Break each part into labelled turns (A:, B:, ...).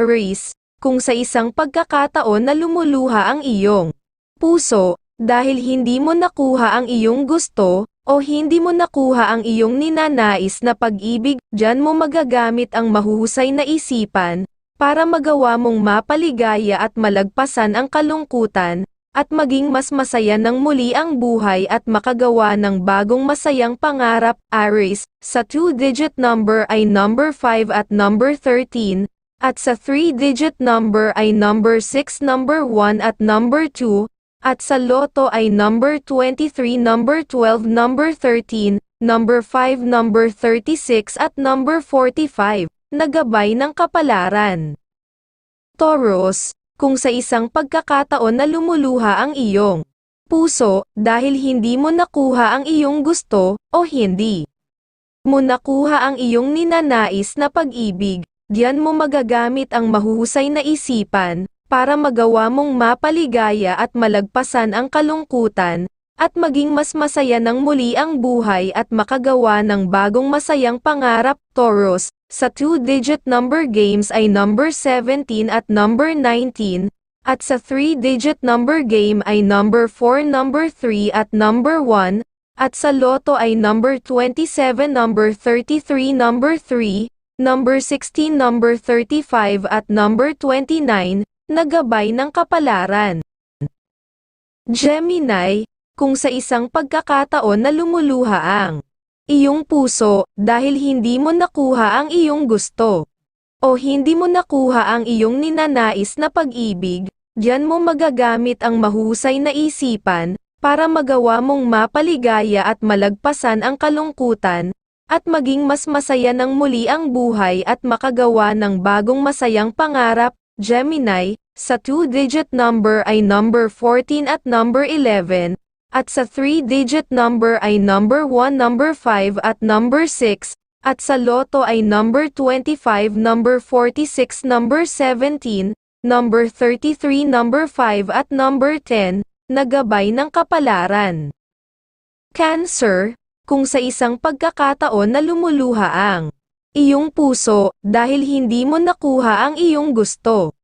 A: Aries, kung sa isang pagkakataon na lumuluha ang iyong puso, dahil hindi mo nakuha ang iyong gusto, o hindi mo nakuha ang iyong ninanais na pag-ibig, dyan mo magagamit ang mahuhusay na isipan, para magawa mong mapaligaya at malagpasan ang kalungkutan, at maging mas masaya ng muli ang buhay at makagawa ng bagong masayang pangarap, Aries, sa 2-digit number ay number 5 at number 13, at sa 3-digit number ay number 6, number 1 at number 2, at sa loto ay number 23, number 12, number 13, number 5, number 36 at number 45, nagabay ng kapalaran. Taurus, kung sa isang pagkakataon na lumuluha ang iyong puso, dahil hindi mo nakuha ang iyong gusto, o hindi mo nakuha ang iyong ninanais na pag-ibig, diyan mo magagamit ang mahuhusay na isipan, para magawa mong mapaligaya at malagpasan ang kalungkutan, at maging mas masaya ng muli ang buhay at makagawa ng bagong masayang pangarap, Taurus. Sa 2-digit number games ay number 17 at number 19, at sa 3-digit number game ay number 4, number 3 at number 1, at sa loto ay number 27, number 33, number 3, number 16, number 35 at number 29, na gabay ng kapalaran. Gemini, kung sa isang pagkakataon na lumuluha ang iyong puso dahil hindi mo nakuha ang iyong gusto o hindi mo nakuha ang iyong ninanais na pag-ibig, diyan mo magagamit ang mahusay na isipan para magawa mong mapaligaya at malagpasan ang kalungkutan at maging mas masaya ng muli ang buhay at makagawa ng bagong masayang pangarap, Gemini, sa 2-digit number ay number 14 at number 11, at sa 3-digit number ay number 1, number 5 at number 6, at sa loto ay number 25, number 46, number 17, number 33, number 5 at number 10, nagabay ng kapalaran. Cancer, kung sa isang pagkakataon na lumuluha ang iyong puso dahil hindi mo nakuha ang iyong gusto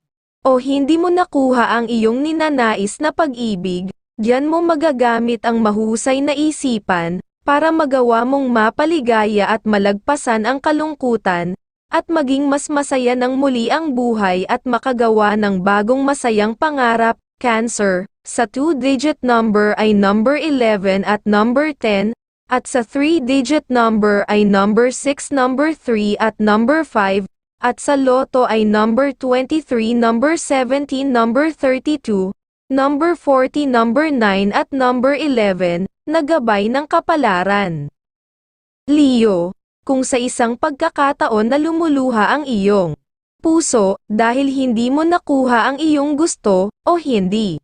A: o hindi mo nakuha ang iyong ninanais na pag-ibig, diyan mo magagamit ang mahusay na isipan, para magawa mong mapaligaya at malagpasan ang kalungkutan, at maging mas masaya ng muli ang buhay at makagawa ng bagong masayang pangarap, Cancer, sa 2-digit number ay number 11 at number 10, at sa 3-digit number ay number 6, number 3 at number 5, at sa loto ay number 23, number 17, number 32, number 40, number 9 at number 11, nagabay ng kapalaran. Leo, kung sa isang pagkakataon na lumuluha ang iyong puso dahil hindi mo nakuha ang iyong gusto o hindi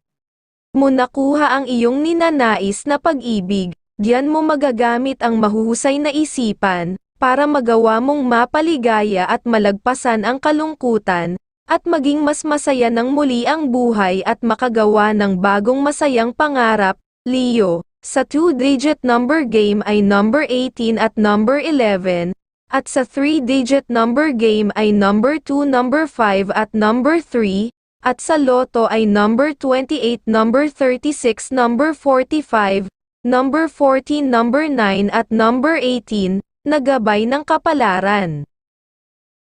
A: mo nakuha ang iyong ninanais na pag-ibig, diyan mo magagamit ang mahuhusay na isipan, para magawa mong mapaligaya at malagpasan ang kalungkutan, at maging mas masaya ng muli ang buhay at makagawa ng bagong masayang pangarap, Leo. Sa 2-digit number game ay number 18 at number 11, at sa 3-digit number game ay number 2, number 5 at number 3, at sa loto ay number 28, number 36, number 45, number 14, number 9 at number 18, nagabay ng kapalaran.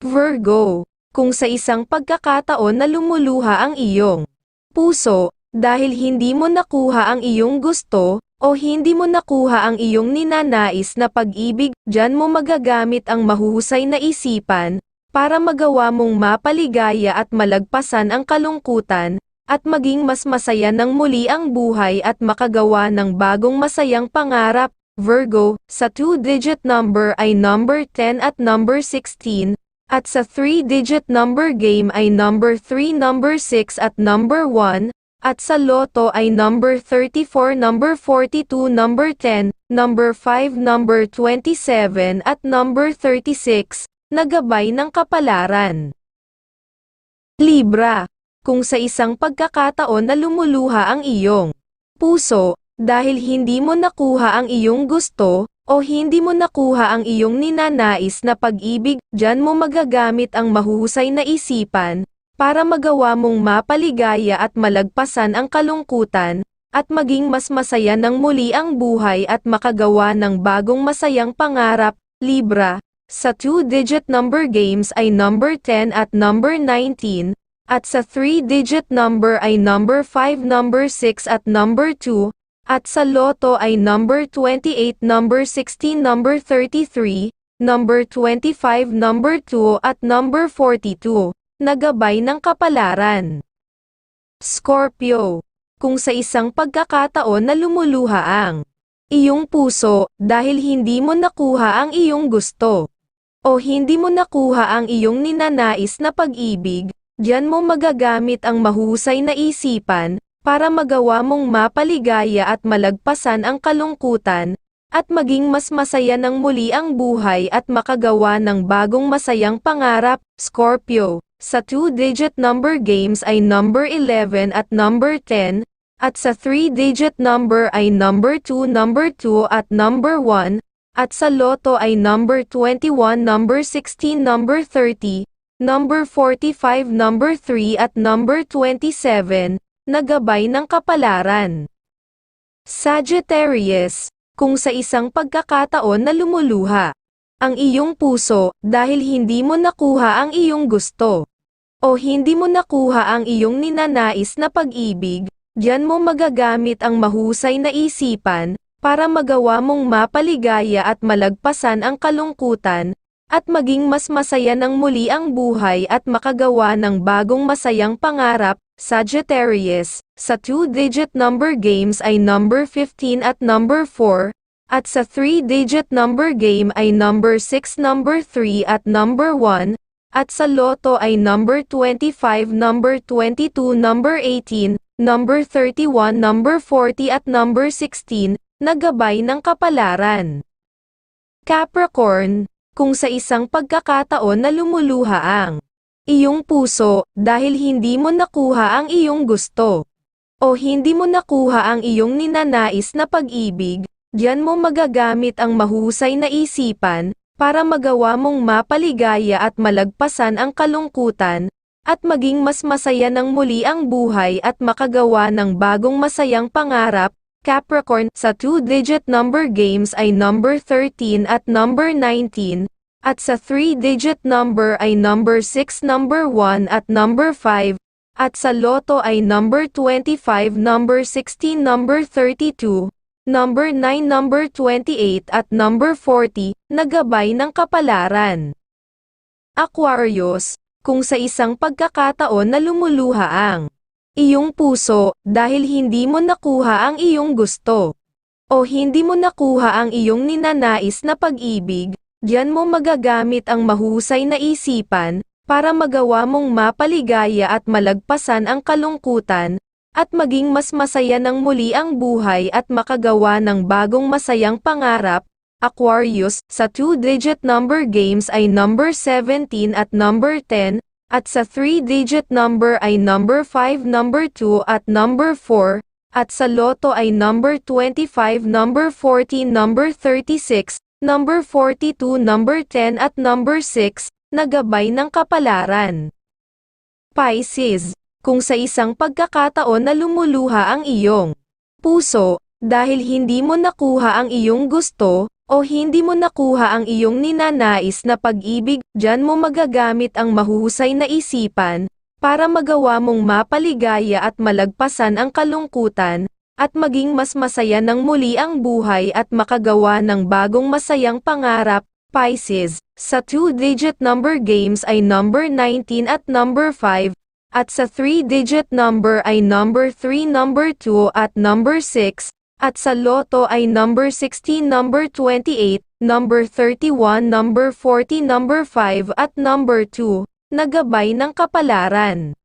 A: Virgo, kung sa isang pagkakataon na lumuluha ang iyong puso, dahil hindi mo nakuha ang iyong gusto, o hindi mo nakuha ang iyong ninanais na pag-ibig, dyan mo magagamit ang mahuhusay na isipan, para magawa mong mapaligaya at malagpasan ang kalungkutan, at maging mas masaya ng muli ang buhay at makagawa ng bagong masayang pangarap, Virgo, sa 2-digit number ay number 10 at number 16, at sa 3-digit number game ay number 3, number 6 at number 1, at sa loto ay number 34, number 42, number 10, number 5, number 27 at number 36, nagabay ng kapalaran. Libra, kung sa isang pagkakataon na lumuluha ang iyong puso, dahil hindi mo nakuha ang iyong gusto, o hindi mo nakuha ang iyong ninanais na pag-ibig, dyan mo magagamit ang mahuhusay na isipan, para magawa mong mapaligaya at malagpasan ang kalungkutan, at maging mas masaya ng muli ang buhay at makagawa ng bagong masayang pangarap, Libra. Sa two-digit number games ay number 10 at number 19, at sa three-digit number ay number 5, number 6 at number 2, at sa loto ay number 28, number 16, number 33, number 25, number 2 at number 42, nagabay ng kapalaran. Scorpio, kung sa isang pagkakataon na lumuluha ang iyong puso dahil hindi mo nakuha ang iyong gusto o hindi mo nakuha ang iyong ninanais na pag-ibig, diyan mo magagamit ang mahusay na isipan para magawa mong mapaligaya at malagpasan ang kalungkutan, at maging mas masaya ng muli ang buhay at makagawa ng bagong masayang pangarap, Scorpio. Sa two-digit number games ay number 11 at number 10, at sa three-digit number ay number 2, number 2 at number 1, at sa loto ay number 21, number 16, number 30, number 45, number 3 at number 27, nagabay ng kapalaran. Sagittarius, kung sa isang pagkakataon na lumuluha ang iyong puso dahil hindi mo nakuha ang iyong gusto o hindi mo nakuha ang iyong ninanais na pag-ibig, diyan mo magagamit ang mahusay na isipan para magawa mong mapaligaya at malagpasan ang kalungkutan at maging mas masaya ng muli ang buhay at makagawa ng bagong masayang pangarap, Sagittarius. Sa two-digit number games ay number 15 at number 4, at sa three-digit number game ay number 6, number 3 at number 1, at sa loto ay number 25, number 22, number 18, number 31, number 40 at number 16, nagabay ng kapalaran. Capricorn, kung sa isang pagkakataon na lumuluha ang iyong puso dahil hindi mo nakuha ang iyong gusto o hindi mo nakuha ang iyong ninanais na pag-ibig, diyan mo magagamit ang mahusay na isipan para magawa mong mapaligaya at malagpasan ang kalungkutan at maging mas masaya ng muli ang buhay at makagawa ng bagong masayang pangarap, Capricorn, sa two-digit number games ay number 13 at number 19, at sa three-digit number ay number 6, number 1 at number 5, at sa loto ay number 25, number 16, number 32, number 9, number 28 at number 40, nagabay ng kapalaran. Aquarius, kung sa isang pagkakataon na lumuluha ang iyong puso dahil hindi mo nakuha ang iyong gusto. O hindi mo nakuha ang iyong ninanais na pag-ibig, diyan mo magagamit ang mahusay na isipan para magawa mong mapaligaya at malagpasan ang kalungkutan, at maging mas masaya ng muli ang buhay at makagawa ng bagong masayang pangarap, Aquarius, sa two-digit number games ay number 17 at number 10, at sa three-digit number ay number 5, number 2 at number 4, at sa loto ay number 25, number 14, number 36, number 42, number 10 at number 6, nagabay ng kapalaran. Pisces, kung sa isang pagkakataon na lumuluha ang iyong puso, dahil hindi mo nakuha ang iyong gusto, o hindi mo nakuha ang iyong ninanais na pag-ibig, dyan mo magagamit ang mahusay na isipan, para magawa mong mapaligaya at malagpasan ang kalungkutan, at maging mas masaya ng muli ang buhay at makagawa ng bagong masayang pangarap, Pisces. Sa two-digit number games ay number 19 at number 5, at sa three-digit number ay number 3, number 2 at number 6, at sa loto ay number 16, number 28, number 31, number 40, number 5 at number 2, nagabay ng kapalaran.